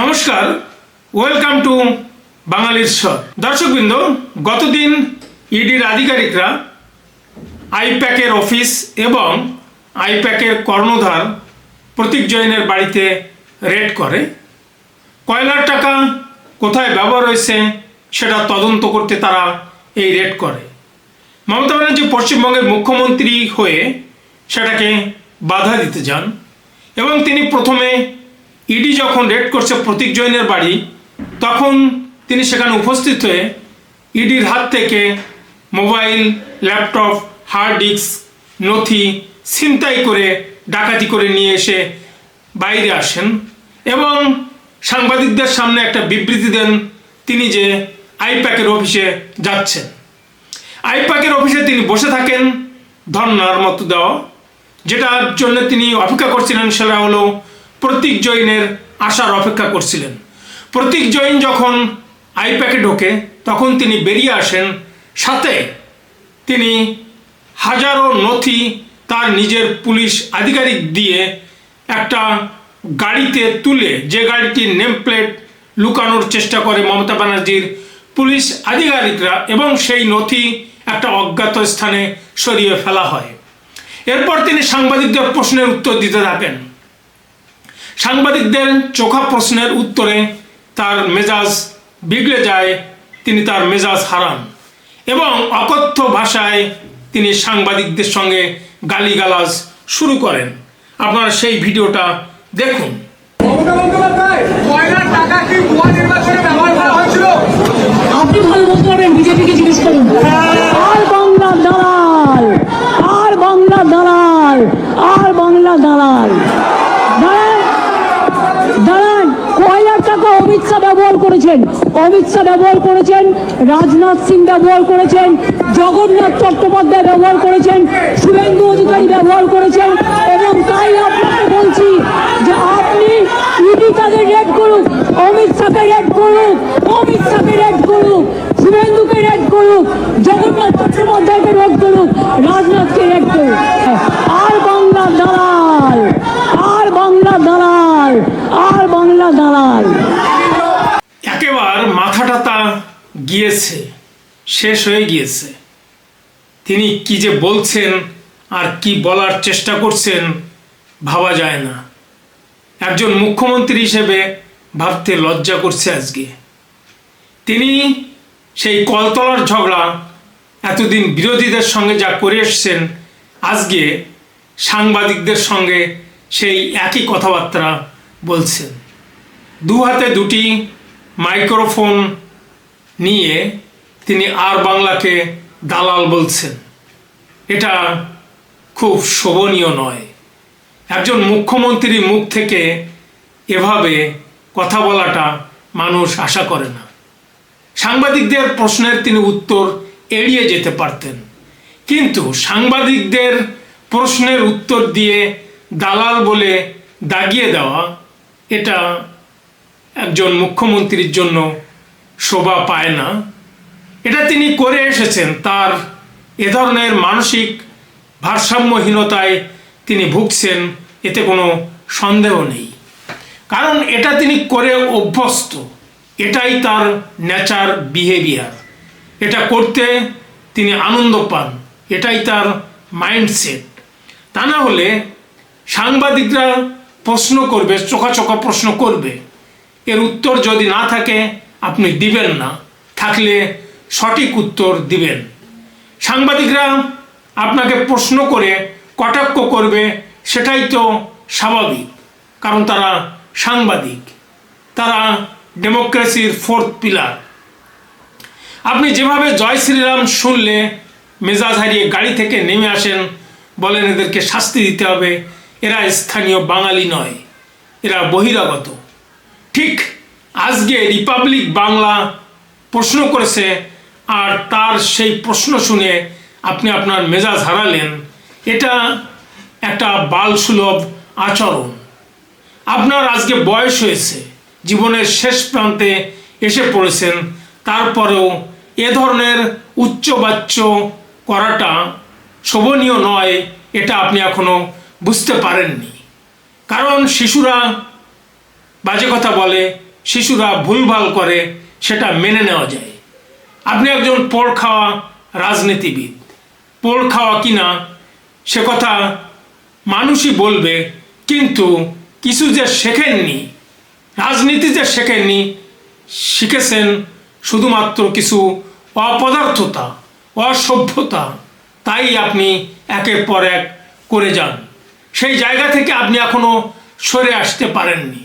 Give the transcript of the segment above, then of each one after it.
নমস্কার welcome to বাঙালির স্বর দর্শকবৃন্দ, গতদিন ইডির আধিকারিকরা আইপ্যাকের অফিস এবং আইপ্যাকের কর্ণধার প্রতীক জৈনের বাড়িতে রেড করে। কয়লার টাকা কোথায় ব্যবহার হয়েছে সেটা তদন্ত করতে তারা এই রেড করে। মমতা ব্যানার্জি পশ্চিমবঙ্গের মুখ্যমন্ত্রী হয়ে সেটাকে বাধা দিতে যান এবং তিনি প্রথমে ইডি যখন রেড করছে প্রতীক জৈনের বাড়ি, তখন তিনি সেখানে উপস্থিত হয়ে ইডির হাত থেকে মোবাইল, ল্যাপটপ, হার্ড ডিস্ক, নথি, ছিনতাই করে ডাকাতি করে নিয়ে এসে বাইরে আসেন এবং সাংবাদিকদের সামনে একটা বিবৃতি দেন তিনি যে আইপ্যাকের অফিসে যাচ্ছেন। আইপ্যাকের অফিসে তিনি বসে থাকেন ধর্নার মতো দেওয়া, যেটার জন্য তিনি অপেক্ষা করছিলেন সেটা হলো প্রতীক জৈনের আসার অপেক্ষা করছিলেন। প্রতীক জৈন যখন আইপ্যাকে ঢোকে, তখন তিনি বেরিয়ে আসেন। সাথে তিনি হাজারো নথি তার নিজের পুলিশ আধিকারিক দিয়ে একটা গাড়িতে তুলে, যে গাড়িটির নেম প্লেট লুকানোর চেষ্টা করে মমতা ব্যানার্জির পুলিশ আধিকারিকরা এবং সেই নথি একটা অজ্ঞাত স্থানে সরিয়ে ফেলা হয়। এরপর তিনি সাংবাদিকদের প্রশ্নের উত্তর দিতে থাকেন। সাংবাদিকদের চোখা প্রশ্নের উত্তরে তার মেজাজ বিগড়ে যায় তিনি তার মেজাজ হারান এবং অকথ্য ভাষায় তিনি সাংবাদিকদের সঙ্গে গালিগালাজ শুরু করেন। আপনারা সেই ভিডিওটা দেখুন। মমতা বন্দ্যোপাধ্যায় কয়লার টাকা কি ভুয়া নির্বাচনে ব্যবহার করা হয়েছিল? আপনি ভালো বলতে পারবেন বিজেপিকে জিজ্ঞেস করুন। আর বাংলা দালাল আর বাংলা দালাল আর বাংলা দালাল। অমিত শাহ ব্যবহার করেছেন। অমিত শাহ ব্যবহার করেছেন, রাজনাথ সিং ব্যবহার করেছেন, জগন্নাথ চট্টোপাধ্যায় ব্যবহার করেছেন, শুভেন্দু অধিকারী ব্যবহার করেছেন এবং তাই আপনাকে বলছি যে আপনি ইডি তাদের রেড করুক, অমিত শাহকে রেড করুক, অমিত শাহকে রেড করুক, শুভেন্দুকে রেড করুক, জগন্নাথ চট্টোপাধ্যায়কে রেড করুক রাজনাথকে রেড করুক আর বাংলা দালাল আর বাংলা দালাল আর বাংলা দালাল একেবার মাথাটা তা গিয়েছে শেষ হয়ে গিয়েছে। তিনি কি যে বলছেন আর কি বলার চেষ্টা করছেন ভাবা যায় না। একজন মুখ্যমন্ত্রী হিসেবে ভাবতে লজ্জা করছে আজকে। তিনি সেই কলতলার ঝগড়া, এতদিন বিরোধীদের সঙ্গে যা করে এসছেন, আজকে সাংবাদিকদের সঙ্গে সেই একই কথাবার্তা বলছেন। দু হাতে দুটি মাইক্রোফোন নিয়ে তিনি আর বাংলাকে দালাল বলছেন। এটা খুব শোভনীয় নয়। একজন মুখ্যমন্ত্রীর মুখ থেকে এভাবে কথা বলাটা মানুষ আশা করে না। সাংবাদিকদের প্রশ্নের তিনি উত্তর এড়িয়ে যেতে পারতেন। কিন্তু সাংবাদিকদের প্রশ্নের উত্তর দিয়ে দালাল বলে দাগিয়ে দেওয়া, এটা একজন মুখ্যমন্ত্রীর জন্য শোভা পায় না। এটা তিনি করে এসেছেন। তার এ ধরনের মানসিক ভারসাম্যহীনতায় তিনি ভুগছেন, এতে কোনো সন্দেহ নেই। কারণ এটা তিনি করে অভ্যস্ত। এটাই তার নেচার বিহেভিয়ার। এটা করতে তিনি আনন্দ পান। এটাই তার মাইন্ডসেট। তা না হলে সাংবাদিকরা প্রশ্ন করবে, চোখা চোখা প্রশ্ন করবে। এর উত্তর যদি না থাকে, আপনি দিবেন না। থাকলে সঠিক উত্তর দিবেন। সাংবাদিকরা আপনাকে প্রশ্ন করে, কটাক্ষ করবে, সেটাই তো স্বাভাবিক, কারণ তারা সাংবাদিক, তারা ডেমোক্রেসির ফোর্থ পিলার। আপনি যেভাবে জয় শ্রীরাম শুনলে মেজাজ হারিয়ে গাড়ি থেকে নেমে আসেন, বলেন এদেরকে শাস্তি দিতে হবে, এরা স্থানীয় বাঙালি নয়, এরা বহিরাগত। ঠিক আজকে রিপাবলিক বাংলা প্রশ্ন করেছে আর তার সেই প্রশ্ন শুনে আপনি আপনার মেজাজ হারালেন, এটা একটা বালসুলভ আচরণ। আপনার আজকে বয়স হয়েছে, জীবনের শেষ প্রান্তে এসে পড়েছেন, তারপরেও এ ধরনের উচ্চবাচ্য করাটা শোভনীয় নয়, এটা আপনি এখনও বুঝতে পারেননি। কারণ শিশুরা বাজে কথা বলে, শিশুরা ভুলভাল করে, সেটা মেনে নেওয়া যায়। আপনি একজন পোড় খাওয়া রাজনীতিবিদ। পোড় খাওয়া কিনা, সে কথা মানুষই বলবে, কিন্তু কিছু যে শেখেননি, রাজনীতি যে শেখেননি, শিখেছেন শুধুমাত্র কিছু অপদার্থতা, অসভ্যতা, তাই আপনি একের পর এক করে যান। সেই জায়গা থেকে আপনি এখনও সরে আসতে পারেননি।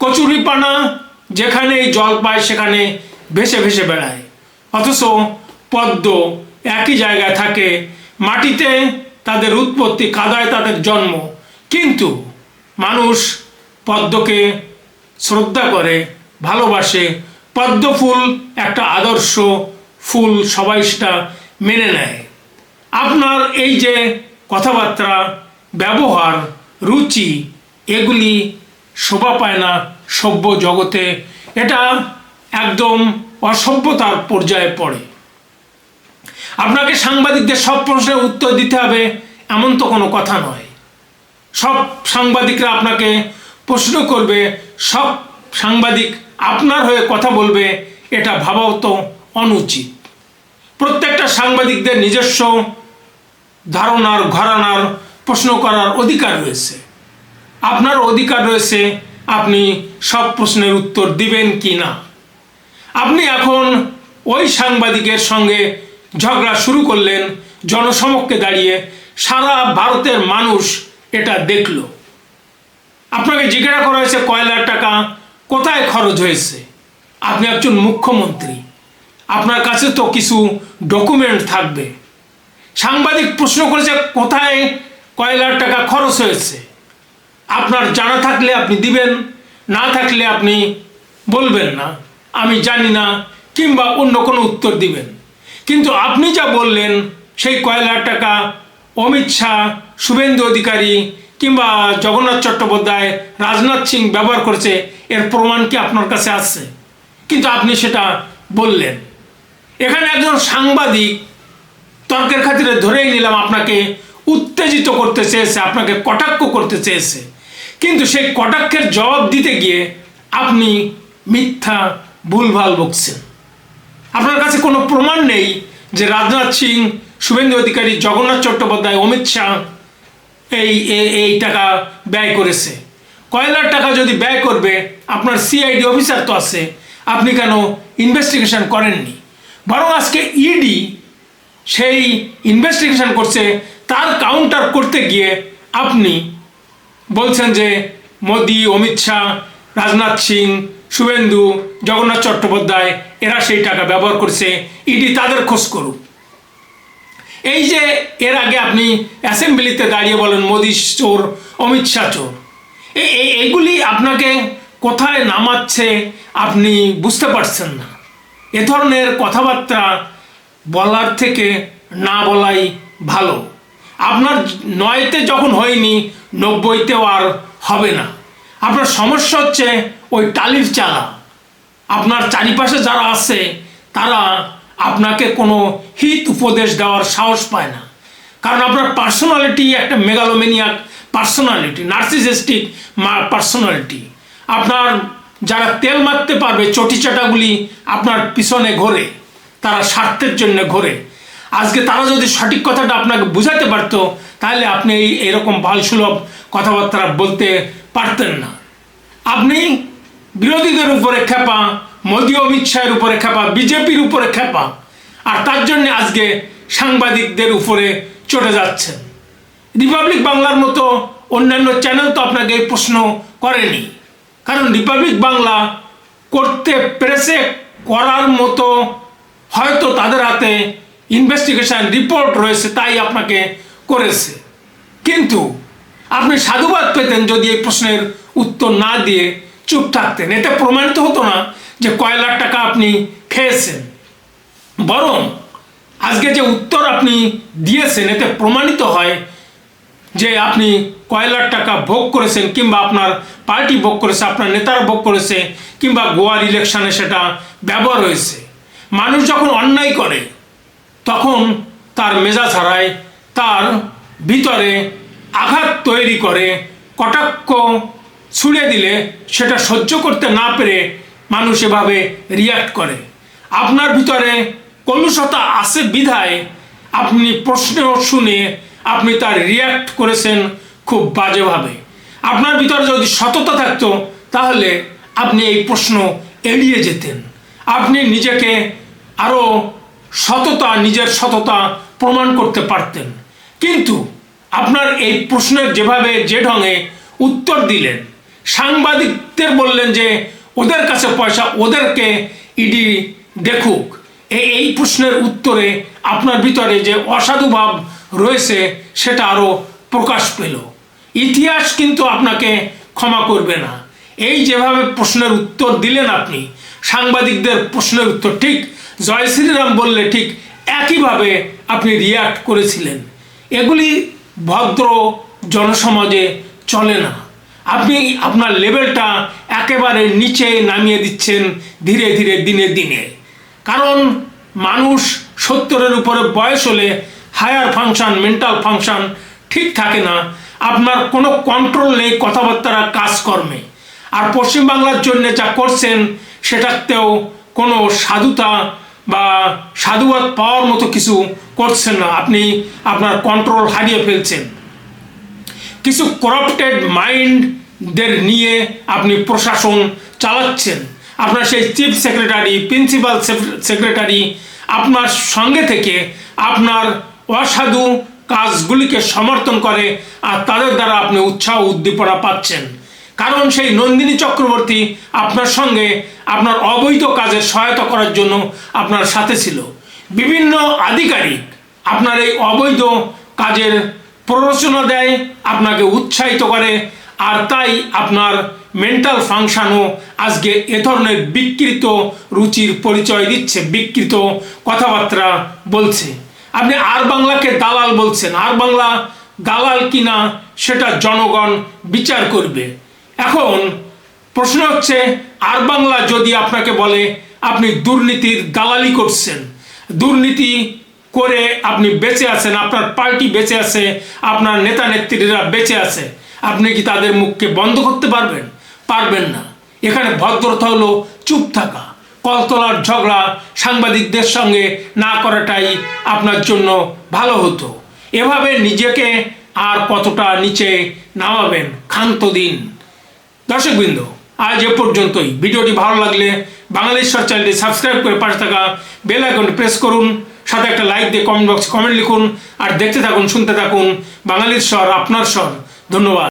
কচুরিপানা যেখানেই জল পায়, সেখানে ভেসে ভেসে বেড়ায়। অথচ পদ্ম একই জায়গায় থাকে, মাটিতে তাদের উৎপত্তি কাদায় তাদের জন্ম। কিন্তু মানুষ পদ্মকে শ্রদ্ধা করে, ভালোবাসে। পদ্ম ফুল একটা আদর্শ ফুল, সবাই সেটা মেনে নেয়। আপনার এই যে কথাবার্তা, ব্যবহার, রুচি, এগুলি শোভা পায় না সভ্য জগতে। এটা একদম অসভ্যতার পর্যায়ে পড়ে। আপনাকে সাংবাদিকদের সব প্রশ্নের উত্তর দিতে হবে, এমন তো কোনো কথা নয়। সব সাংবাদিকরা আপনাকে প্রশ্ন করবে, সব সাংবাদিক আপনার হয়ে কথা বলবে, এটা ভাবাও তো অনুচিত। প্রত্যেকটা সাংবাদিকদের নিজস্ব ধারণার, ঘরানার, প্রশ্ন করার অধিকার রয়েছে। আপনার অধিকার রয়েছে, আপনি সব প্রশ্নের উত্তর দিবেন কি না। আপনি এখন ওই সাংবাদিকের সঙ্গে ঝগড়া শুরু করলেন, জনসমক্ষে দাঁড়িয়ে সারা ভারতের মানুষ এটা দেখল। আপনাকে জিজ্ঞাসা করা হয়েছে কয়লার টাকা, কোথায় খরচ হয়েছে? আপনি একজন মুখ্যমন্ত্রী, আপনার কাছে তো কিছু ডকুমেন্ট থাকবে। সাংবাদিক প্রশ্ন করেছে, কোথায় কয়লার টাকা খরচ হয়েছে? আপনার জানা থাকলে আপনি দিবেন, না থাকলে আপনি বলবেন না। আমি জানি না, কিংবা অন্য কোনো উত্তর দিবেন। কিন্তু আপনি যা বললেন, সেই কয়লার টাকা অমিত শাহ, শুভেন্দু অধিকারী, কিংবা জগন্নাথ চট্টোপাধ্যায়, রাজনাথ সিং ব্যবহার করেছে, এর প্রমাণ কি আপনার কাছে আছে? কিন্তু আপনি সেটা বললেন। এখানে একজন সাংবাদিক তর্কের খাতিরে ধরেই নিলাম আপনাকে উত্তেজিত করতে চেয়েছে, আপনাকে কটাক্ষ করতে চেয়েছে। কিন্তু সেই কটাক্ষের জবাব দিতে গিয়ে আপনি মিথ্যা ভুলভাল বকছেন। আপনার কাছে কোনো প্রমাণ নেই যে রাজনাথ সিং, শুভেন্দু অধিকারী, জগন্নাথ চট্টোপাধ্যায়, অমিত শাহ এই এই টাকা ব্যয় করেছে। কয়লার টাকা যদি ব্যয় করবে, আপনার সিআইডি অফিসার তো আছে, আপনি কেন ইনভেস্টিগেশন করেননি? বরং আজকে ইডি সেই ইনভেস্টিগেশন করছে, তার কাউন্টার করতে গিয়ে আপনি বলছেন যে মোদি, অমিত শাহ, রাজনাথ সিং শুভেন্দু, জগন্নাথ চট্টোপাধ্যায়, এরা সেই টাকা ব্যবহার করছে ইডি তাদের খোঁজ করুক এই যে এর আগে আপনি অ্যাসেম্বলিতে দাঁড়িয়ে বলেন মোদি চোর, অমিত শাহ চোর এই এইগুলি আপনাকে কোথায় নামাচ্ছে আপনি বুঝতে পারছেন না। এ ধরনের কথাবার্তা বলার থেকে না বলাই ভালো। আপনার নয়তে যখন হয়নি, নব্বইতেও আর হবে না। আপনার সমস্যা হচ্ছে ওই টালির চালা আপনার চারিপাশে যারা আছে, তারা আপনাকে কোনো হিত উপদেশ দেওয়ার সাহস পায় না। কারণ আপনার পার্সোনালিটি একটা মেগালোমেনিয়াক পার্সোনালিটি নার্সিসিস্টিক পার্সোনালিটি আপনার যারা তেল মারতে পারবে চটিচাটাগুলি আপনার পিছনে ঘোরে, তারা স্বার্থের জন্য ঘোরে। আজকে তারা যদি সঠিক কথাটা আপনাকে বুঝাতে পারতো, তাহলে আপনি এই এরকম বালসুলভ কথাবার্তা বলতে পারতেন না। আপনি বিরোধীদের উপরে খেপা, মোদী অমিত শাহের উপরে খেপা, বিজেপির উপরে খেপা, আর তার জন্য আজকে সাংবাদিকদের উপরে চটে যাচ্ছেন। রিপাবলিক বাংলার মতো অন্যান্য চ্যানেল তো আপনাকে এই প্রশ্ন করেনি। কারণ রিপাবলিক বাংলা করতে পেরেছে, করার মতো হয়তো তাদের হাতে ইনভেস্টিগেশন রিপোর্ট রয়েছে, তাই আপনাকে করেছে। কিন্তু আপনি সাধুবাদ পেতেন যদি এই প্রশ্নের উত্তর না দিয়ে চুপ থাকতেন। এতে প্রমাণিত হতো না যে কয় লাখ টাকা আপনি খেয়েছেন। বরং আজকে যে উত্তর আপনি দিয়েছেন, এতে প্রমাণিত হয় যে আপনি কয় লাখ টাকা ভোগ করেছেন কিংবা আপনার পার্টি ভোগ করেছে, আপনার নেতারা ভোগ করেছে, কিংবা গোয়ার ইলেকশনে সেটা ব্যবহার হয়েছে। মানুষ যখন অন্যায় করে, তখন তার মেজাজ হারায়, তার ভিতরে আঘাত তৈরি করে, কটাক্ষ ছুড়ে দিলে সেটা সহ্য করতে না পেরে মানুষ এভাবে রিয়াক্ট করে। আপনার ভিতরে কলুষতা আছে বিধায় আপনি প্রশ্ন শুনে আপনি তার রিয়াক্ট করেছেন খুব বাজেভাবে। আপনার ভিতরে যদি সততা থাকতো, তাহলে আপনি এই প্রশ্ন এড়িয়ে যেতেন। আপনি নিজেকে আরও সততা, নিজের সততা প্রমাণ করতে পারতেন। কিন্তু আপনার এই প্রশ্নের যেভাবে যে ঢঙে উত্তর দিলেন, সাংবাদিকদের বললেন যে ওদের কাছে পয়সা, ওদেরকে ইডি দেখুক। এই এই প্রশ্নের উত্তরে আপনার ভিতরে যে অসাধু ভাব রয়েছে, সেটা আরও প্রকাশ পেল। ইতিহাস কিন্তু আপনাকে ক্ষমা করবে না। এই যেভাবে প্রশ্নের উত্তর দিলেন আপনি, সাংবাদিকদের প্রশ্নের উত্তর, ঠিক জয় শ্রীরাম বললে ঠিক একইভাবে আপনি রিয়াক্ট করেছিলেন। এগুলি ভদ্র জনসমাজে চলে না। আপনি আপনার লেভেলটা একেবারে নিচে নামিয়ে দিচ্ছেন ধীরে ধীরে, দিনে দিনে। কারণ মানুষ সত্তরের উপরে বয়স হলে হায়ার ফাংশন, মেন্টাল ফাংশন ঠিক থাকে না। আপনার কোনো কন্ট্রোল নেই কথাবার্তা কাজকর্মে। আর পশ্চিমবাংলার জন্য যা করছেন, সেটাতেও কোনো সাধুতা বা সাধুবাদ পাওয়ার মতো কিছু করছেন না। আপনি আপনার কন্ট্রোল হারিয়ে ফেলছেন। কিছু করাপ্টেড মাইন্ডদের নিয়ে আপনি প্রশাসন চালাচ্ছেন। আপনার সেই চিফ সেক্রেটারি প্রিন্সিপাল সেক্রেটারি আপনার সঙ্গে থেকে আপনার অসাধু কাজগুলিকে সমর্থন করে আর তাদের দ্বারা আপনি উৎসাহ উদ্দীপনা পাচ্ছেন। কারণ সেই নন্দিনী চক্রবর্তী আপনার সঙ্গে আপনার অবৈধ কাজে সহায়তা করার জন্য আপনার সাথে ছিল। বিভিন্ন আধিকারিক আপনার এই অবৈধ কাজের প্ররোচনা দেয়, আপনাকে উৎসাহিত করে, আর তাই আপনার মেন্টাল ফাংশনও আজকে এ ধরনের বিকৃত রুচির পরিচয় দিচ্ছে, বিকৃত কথাবার্তা বলছে। আপনি আর বাংলাকে দালাল বলছেন, আর বাংলা দালাল কিনা সেটা জনগণ বিচার করবে। এখন প্রশ্ন হচ্ছে, আর বাংলা যদি আপনাকে বলে, আপনি দুর্নীতির দালালি করছেন, দুর্নীতি করে আপনি বেঁচে আছেন, আপনার পার্টি বেঁচে আছে, আপনার নেতা নেত্রীরা বেঁচে আছে, আপনি কি তাদের মুখকে বন্ধ করতে পারবেন? পারবেন না। এখানে ভদ্রতা হলো চুপ থাকা, কলতলার ঝগড়া সাংবাদিকদের সঙ্গে না করাটাই আপনার জন্য ভালো হতো। এভাবে নিজেকে আর কতটা নিচে নামাবেন, ক্ষান্ত দিন। দর্শকবৃন্দ, আজ এ পর্যন্তই। ভিডিওটি ভালো লাগলে বাংলাদেশ্বর চ্যানেলটি সাবস্ক্রাইব করে পাশে থাকা বেল আইকনটি প্রেস করুন, সাথে একটা লাইক দিয়ে কমেন্ট বক্সে কমেন্ট লিখুন, আর দেখতে থাকুন, শুনতে থাকুন বাঙালির স্বর আপনার স্বর ধন্যবাদ।